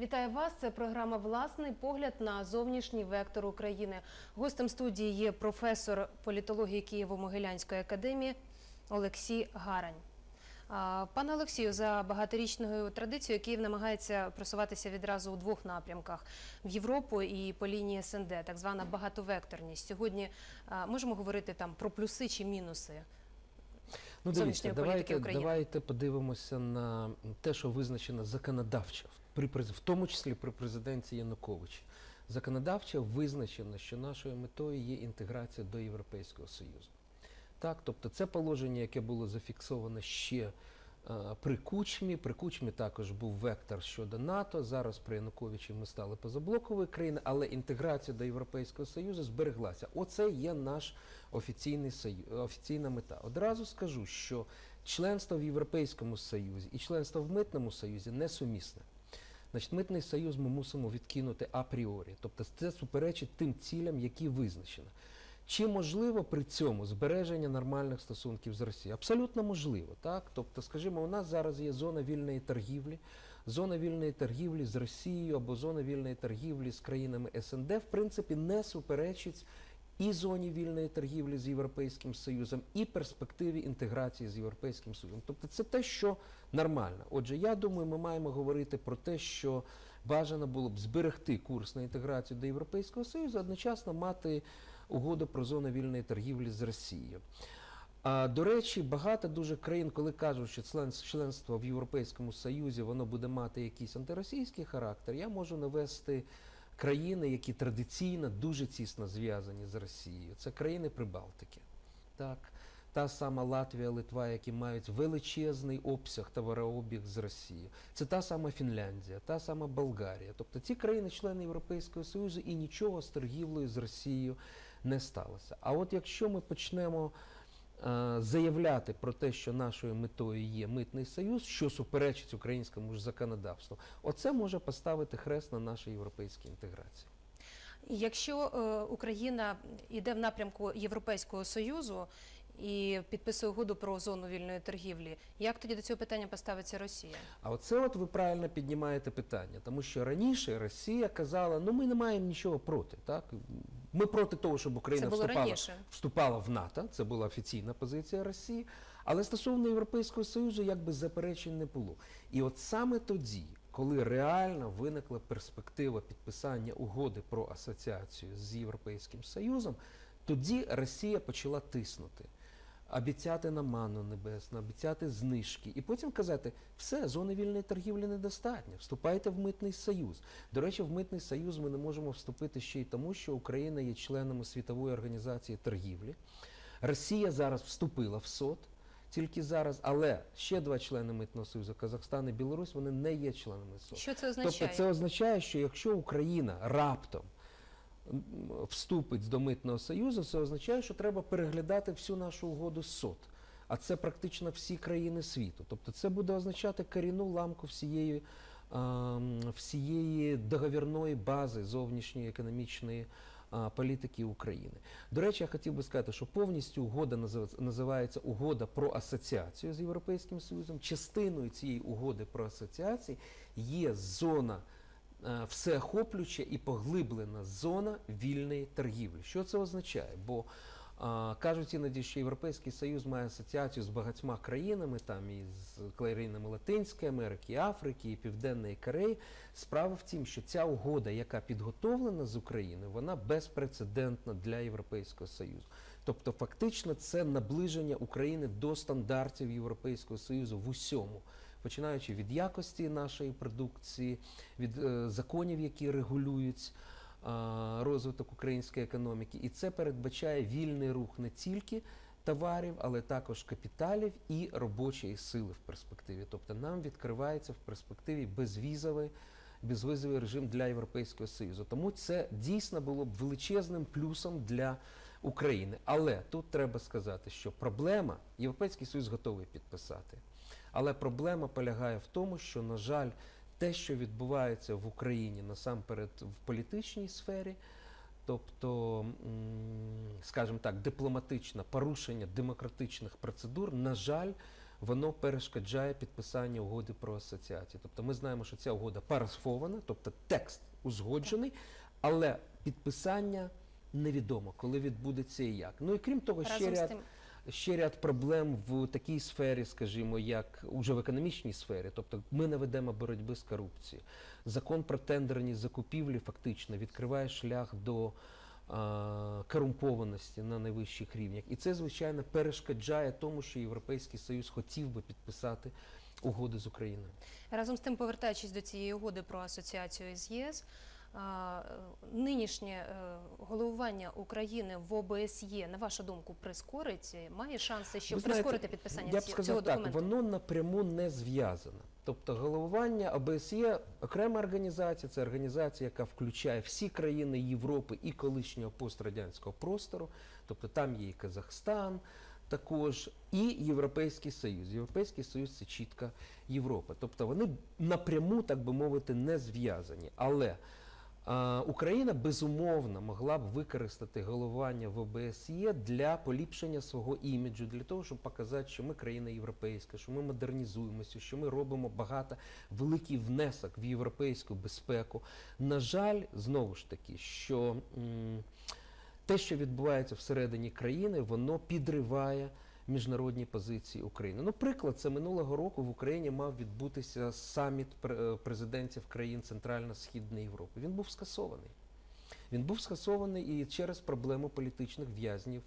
Вітаю вас. Це програма Власний погляд на зовнішній вектор України. Гостем студії є професор політології Києво-Могилянської академії Олексій Гарань. Пане Олексію, за багаторічною традицією Київ намагається просуватися відразу у двох напрямках в Європу і по лінії СНД, так звана багатовекторність. Сьогодні можемо говорити там про плюси чи мінуси. Ну, дивіться, давайте, давайте подивимося на те, що визначено законодавчо, при, в тому числі при президенті Януковича. Законодавчо визначено, що нашою метою є інтеграція до Європейського Союзу. Так, тобто це положення, яке було зафіксовано ще е, при Кучмі. При Кучмі також був вектор щодо НАТО. Зараз при Януковичі ми стали позаблоковою країною, але інтеграція до Європейського Союзу збереглася. Оце є наш офіційний сою- офіційна мета. Одразу скажу, що членство в Європейському Союзі і членство в Митному Союзі несумісне. Значить, митний союз ми мусимо відкинути апріорі, тобто це суперечить тим цілям, які визначені. Чи можливо при цьому збереження нормальних стосунків з Росією? Абсолютно можливо, так? Тобто, скажімо, у нас зараз є зона вільної торгівлі, зона вільної торгівлі з Росією або зона вільної торгівлі з країнами СНД, в принципі, не суперечить і зоні вільної торгівлі з Європейським Союзом, і перспективі інтеграції з Європейським Союзом. Тобто це те, що нормально. Отже, я думаю, ми маємо говорити про те, що бажано було б зберегти курс на інтеграцію до Європейського Союзу, одночасно мати угоду про зону вільної торгівлі з Росією. А, до речі, багато дуже країн, коли кажуть, що член- членство в Європейському Союзі воно буде мати якийсь антиросійський характер, я можу навести країни, які традиційно дуже тісно зв'язані з Росією. Це країни Прибалтики. Так. Та сама Латвія, Литва, які мають величезний обсяг товарообіг з Росією. Це та сама Фінляндія, та сама Болгарія. Тобто ці країни члени Європейського Союзу і нічого з торгівлею з Росією не сталося. А от якщо ми почнемо заявляти про те, що нашою метою є митний союз, що суперечить українському ж законодавству, оце може поставити хрест на нашій європейській інтеграції. Якщо е, Україна йде в напрямку Європейського союзу і підписує угоду про зону вільної торгівлі, як тоді до цього питання поставиться Росія? А оце от ви правильно піднімаєте питання, тому що раніше Росія казала, ну ми не маємо нічого проти. Так? Ми проти того, щоб Україна вступала, вступала в НАТО, це була офіційна позиція Росії. Але стосовно Європейського Союзу, якби заперечень не було. І от саме тоді, коли реально виникла перспектива підписання угоди про асоціацію з Європейським Союзом, тоді Росія почала тиснути. Обіцяти нам ману небесну, обіцяти знижки, і потім казати, все, зони вільної торгівлі недостатньо, вступайте в митний союз. До речі, в митний союз ми не можемо вступити ще й тому, що Україна є членом світової організації торгівлі. Росія зараз вступила в СОТ, тільки зараз, але ще два члени митного союзу Казахстан і Білорусь, вони не є членами СОТ. Що це означає? Тобто це означає, що якщо Україна раптом вступить до митного союзу, це означає, що треба переглядати всю нашу угоду з СОТ. А це практично всі країни світу. Тобто це буде означати корінну ламку всієї, ем, всієї договірної бази зовнішньої економічної політики України. До речі, я хотів би сказати, що повністю угода назив- називається угода про асоціацію з Європейським Союзом. Частиною цієї угоди про асоціацію є зона е, всеохоплююча і поглиблена зона вільної торгівлі. Що це означає? Бо кажуть іноді, що Європейський Союз має асоціацію з багатьма країнами, там і з країнами Латинської Америки, і Африки, і Південної Кореї. Справа в тім, що ця угода, яка підготовлена з України, вона безпрецедентна для Європейського Союзу. Тобто, фактично, це наближення України до стандартів Європейського Союзу в усьому, починаючи від якості нашої продукції, від е, законів, які регулюють розвиток української економіки. І це передбачає вільний рух не тільки товарів, але також капіталів і робочої сили в перспективі. Тобто нам відкривається в перспективі безвізовий, безвізовий режим для Європейського Союзу. Тому це дійсно було б величезним плюсом для України. Але тут треба сказати, що проблема Європейський Союз готовий підписати. Але проблема полягає в тому, що, на жаль, те, що відбувається в Україні насамперед в політичній сфері, тобто, скажімо так, дипломатичне порушення демократичних процедур, на жаль, воно перешкоджає підписанню угоди про асоціацію. Тобто ми знаємо, що ця угода парафована, тобто текст узгоджений, але підписання невідомо, коли відбудеться і як. Ну і крім того, ще Разом з ряд ще ряд проблем в такій сфері, скажімо, як уже в економічній сфері. Тобто ми не ведемо боротьби з корупцією. Закон про тендерні закупівлі фактично відкриває шлях до корумпованості на найвищих рівнях. І це, звичайно, перешкоджає тому, що Європейський Союз хотів би підписати угоди з Україною. разом з тим, повертаючись до цієї угоди про асоціацію з ЄС, нинішнє е, головування України в ОБСЄ, на вашу думку, прискорить, має шанси, щоб знаєте, прискорити підписання Я б сказав цього так, документу? воно напряму не зв'язано. Тобто головування ОБСЄ окрема організація, це організація, яка включає всі країни Європи і колишнього пострадянського простору. Тобто там є і Казахстан, також і Європейський Союз. Європейський Союз це чітка Європа. Тобто вони напряму, так би мовити, не зв'язані. Але Україна безумовно могла б використати головування в ОБСЄ для поліпшення свого іміджу, для того, щоб показати, що ми країна європейська, що ми модернізуємося, що ми робимо багато великий внесок в європейську безпеку. На жаль, знову ж таки, що те, що відбувається всередині країни, воно підриває міжнародні позиції України. Ну, приклад, це минулого року в Україні мав відбутися саміт е, президентів країн Центрально-Східної Європи. Він був скасований. Він був скасований і через проблему політичних в'язнів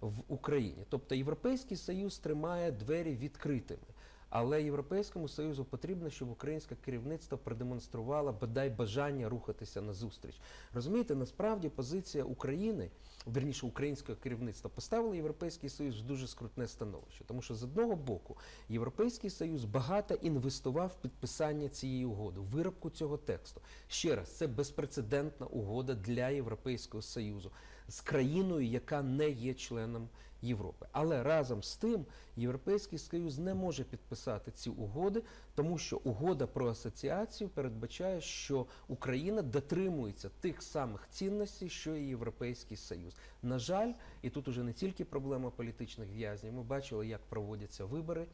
в Україні. Тобто Європейський Союз тримає двері відкритими. Але Європейському Союзу потрібно, щоб українське керівництво продемонструвало бодай бажання рухатися на зустріч. Розумієте, насправді позиція України, верніше українського керівництва, поставила Європейський Союз в дуже скрутне становище. Тому що з одного боку Європейський Союз багато інвестував в підписання цієї угоди, в виробку цього тексту. Ще раз, це безпрецедентна угода для Європейського Союзу з країною, яка не є членом Європи. Але разом з тим Європейський Союз не може підписати ці угоди, тому що угода про асоціацію передбачає, що Україна дотримується тих самих цінностей, що і Європейський Союз. На жаль, і тут уже не тільки проблема політичних в'язнів. Ми бачили, як проводяться вибори.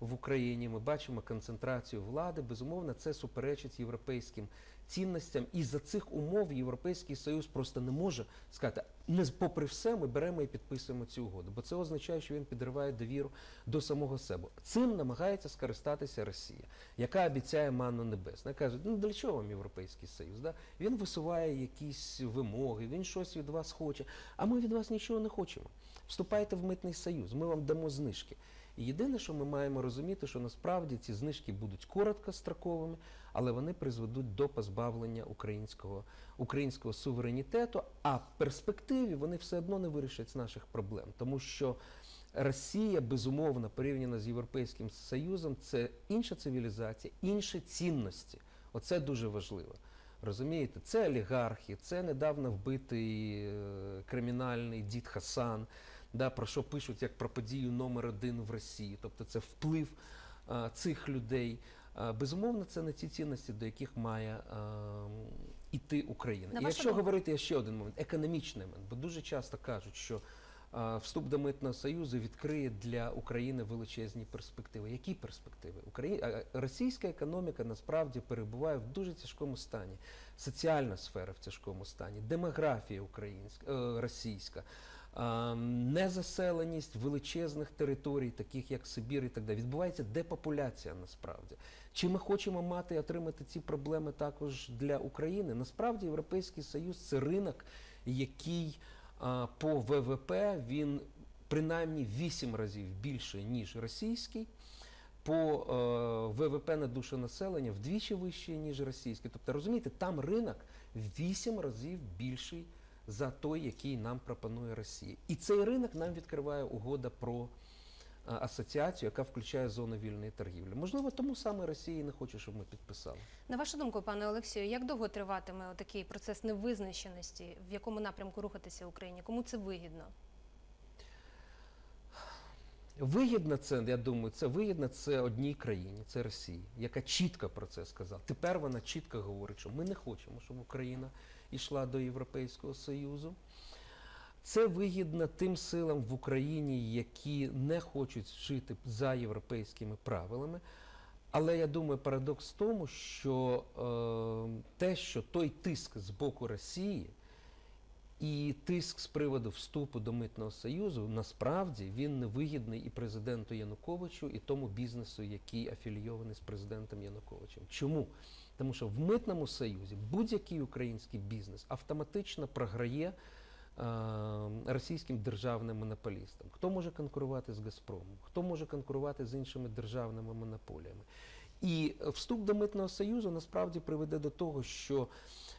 В Україні ми бачимо концентрацію влади. Безумовно, це суперечить європейським цінностям. І за цих умов Європейський Союз просто не може сказати, не попри все, ми беремо і підписуємо цю угоду, бо це означає, що він підриває довіру до самого себе. Цим намагається скористатися Росія, яка обіцяє манну небесну. Каже, ну для чого вам Європейський Союз? Да? Він висуває якісь вимоги, він щось від вас хоче, а ми від вас нічого не хочемо. Вступайте в митний союз, ми вам дамо знижки. І єдине, що ми маємо розуміти, що насправді ці знижки будуть короткостроковими, але вони призведуть до позбавлення українського, українського суверенітету, а в перспективі вони все одно не вирішать наших проблем, тому що Росія, безумовно, порівняно з Європейським Союзом, це інша цивілізація, інші цінності. Оце дуже важливо. Розумієте, це олігархи, це недавно вбитий е, кримінальний дід Хасан, да, про що пишуть як про подію номер один в Росії. Тобто це вплив а, цих людей. А, безумовно, це не ті цінності, до яких має а, іти Україна. На І якщо думку- говорити ще один момент, економічний момент, бо дуже часто кажуть, що а, вступ до митного союзу відкриє для України величезні перспективи. Які перспективи? Украї... Російська економіка насправді перебуває в дуже тяжкому стані. Соціальна сфера в тяжкому стані, демографія українська, е, російська, незаселеність величезних територій, таких як Сибір і так далі. Відбувається депопуляція насправді. Чи ми хочемо мати і отримати ці проблеми також для України? Насправді Європейський Союз це ринок, який по ВВП він принаймні в 8 разів більше, ніж російський. По е, ВВП на душу населення вдвічі вищий, ніж російський. Тобто, розумієте, там ринок в 8 разів більший за той, який нам пропонує Росія. І цей ринок нам відкриває угода про е, асоціацію, яка включає зону вільної торгівлі. Можливо, тому саме Росія і не хоче, щоб ми підписали. На вашу думку, пане Олексію, як довго триватиме такий процес невизначеності, в якому напрямку рухатися Україні? Кому це вигідно? Вигідно це, я думаю, це вигідно це одній країні, це Росії, яка чітко про це сказала. Тепер вона чітко говорить, що ми не хочемо, щоб Україна йшла до Європейського Союзу. Це вигідно тим силам в Україні, які не хочуть жити за європейськими правилами. Але я думаю, парадокс в тому, що е, те, що той тиск з боку Росії і тиск з приводу вступу до митного союзу, насправді він невигідний і президенту Януковичу, і тому бізнесу, який афілійований з президентом Януковичем. Чому? Тому що в митному союзі будь-який український бізнес автоматично програє е, російським державним монополістам. Хто може конкурувати з Газпромом? Хто може конкурувати з іншими державними монополіями? І вступ до митного союзу насправді приведе до того, що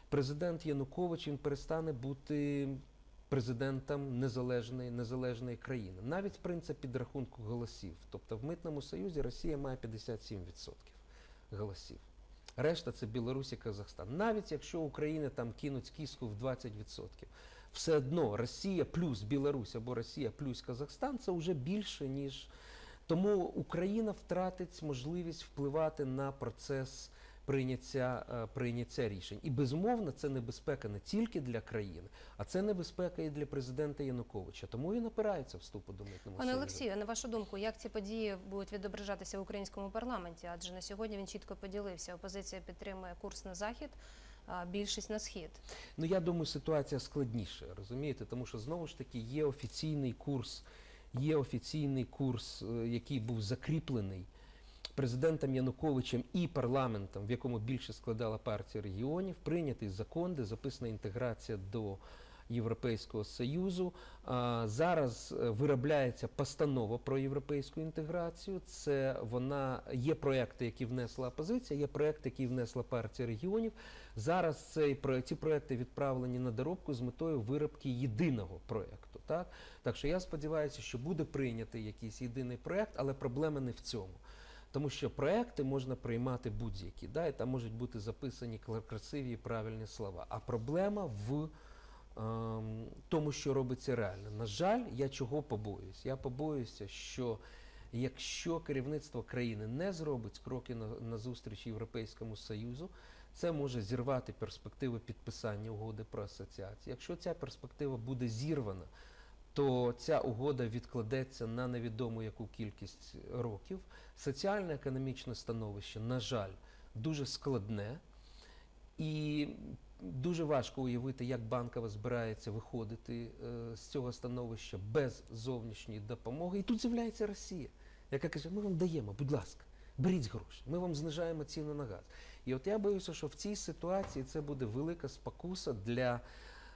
президент Янукович він перестане бути президентом незалежної, незалежної країни. Навіть в принципі підрахунку голосів. Тобто в митному союзі Росія має 57% голосів. Решта це Білорусь і Казахстан. Навіть якщо Україна там кинуть кіску в 20%, все одно Росія плюс Білорусь або Росія плюс Казахстан це вже більше, ніж тому Україна втратить можливість впливати на процес прийняття, е, прийняття рішень. І безумовно, це небезпека не тільки для країни, а це небезпека і для президента Януковича. Тому він опирається вступу до митного Пане. Олексію, на вашу думку, як ці події будуть відображатися в українському парламенті? Адже на сьогодні він чітко поділився. Опозиція підтримує курс на захід, а більшість на схід. Ну я думаю, ситуація складніша, розумієте, тому що знову ж таки є офіційний курс, є офіційний курс, е, який був закріплений президентом Януковичем і парламентом, в якому більше складала партія регіонів, прийнятий закон, де записана інтеграція до Європейського Союзу. Зараз е, виробляється постанова про європейську інтеграцію. Це вона є проекти, які внесла опозиція, є проекти, які внесла партія регіонів. Зараз цей ці проекти відправлені на доробку з метою виробки єдиного проекту. Так, так що я сподіваюся, що буде прийнятий якийсь єдиний проект, але проблема не в цьому. Тому що проекти можна приймати будь-які, да, і там можуть бути записані красиві і правильні слова. А проблема в ем, тому, що робиться реально. На жаль, я чого побоююсь? Я побоююся, що якщо керівництво країни не зробить кроки на, на зустріч Європейському Союзу, це може зірвати перспективи підписання угоди про асоціацію. Якщо ця перспектива буде зірвана, то ця угода відкладеться на невідому яку кількість років. Соціально-економічне становище, на жаль, дуже складне, і дуже важко уявити, як банкова збирається виходити е, з цього становища без зовнішньої допомоги. І тут з'являється Росія, яка каже: ми вам даємо, будь ласка, беріть гроші, ми вам знижаємо ціну на газ. І от я боюся, що в цій ситуації це буде велика спокуса для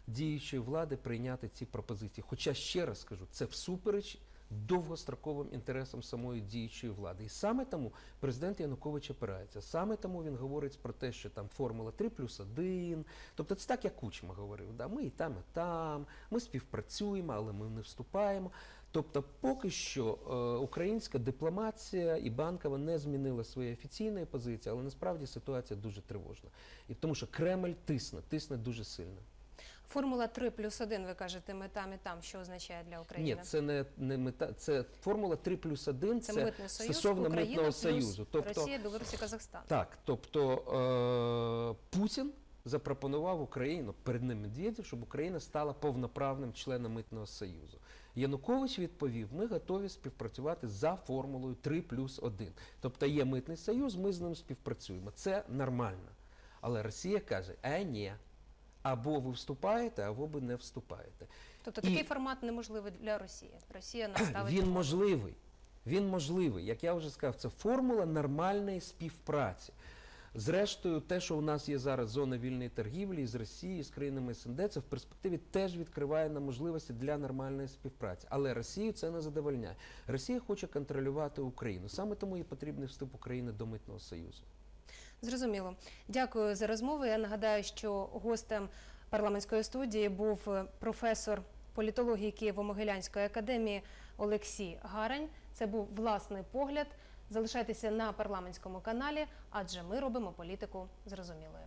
діючої влади прийняти ці пропозиції. Хоча ще раз скажу, це всупереч довгостроковим інтересам самої діючої влади. І саме тому президент Янукович опирається. Саме тому він говорить про те, що там формула 3 плюс 1. Тобто це так, як Кучма говорив. Да? Ми і там, і там, ми співпрацюємо, але ми не вступаємо. Тобто, поки що е, українська дипломатія і банкова не змінила своєї офіційної позиції, але насправді ситуація дуже тривожна. І тому що Кремль тисне, тисне дуже сильно. Формула 3 плюс 1, ви кажете, ми там і там, що означає для України? Ні, це не, не мета, це формула 3 плюс 1, Це, це, митний союз, стосовно Україна митного плюс союзу. Тобто, Росія, Білорусь і Казахстан. так, тобто е, Путін запропонував Україну перед ним Медведєв, щоб Україна стала повноправним членом митного союзу. Янукович відповів: ми готові співпрацювати за формулою 3 плюс 1. Тобто є митний союз, ми з ним співпрацюємо. Це нормально. Але Росія каже: е, ні. Або ви вступаєте, або ви не вступаєте. Тобто І- такий формат неможливий для Росії. Росія наставить Він можливий. Він можливий. Як я вже сказав, це формула нормальної співпраці. Зрештою, те, що у нас є зараз зона вільної торгівлі з Росією, з країнами СНД, це в перспективі теж відкриває нам можливості для нормальної співпраці. Але Росію це не задовольняє. Росія хоче контролювати Україну. Саме тому і потрібний вступ України до митного союзу. Зрозуміло. Дякую за розмову. Я нагадаю, що гостем парламентської студії був е, професор політології Києво-Могилянської академії Олексій Гарань. Це був власний погляд. Залишайтеся на парламентському каналі, адже ми робимо політику зрозумілою.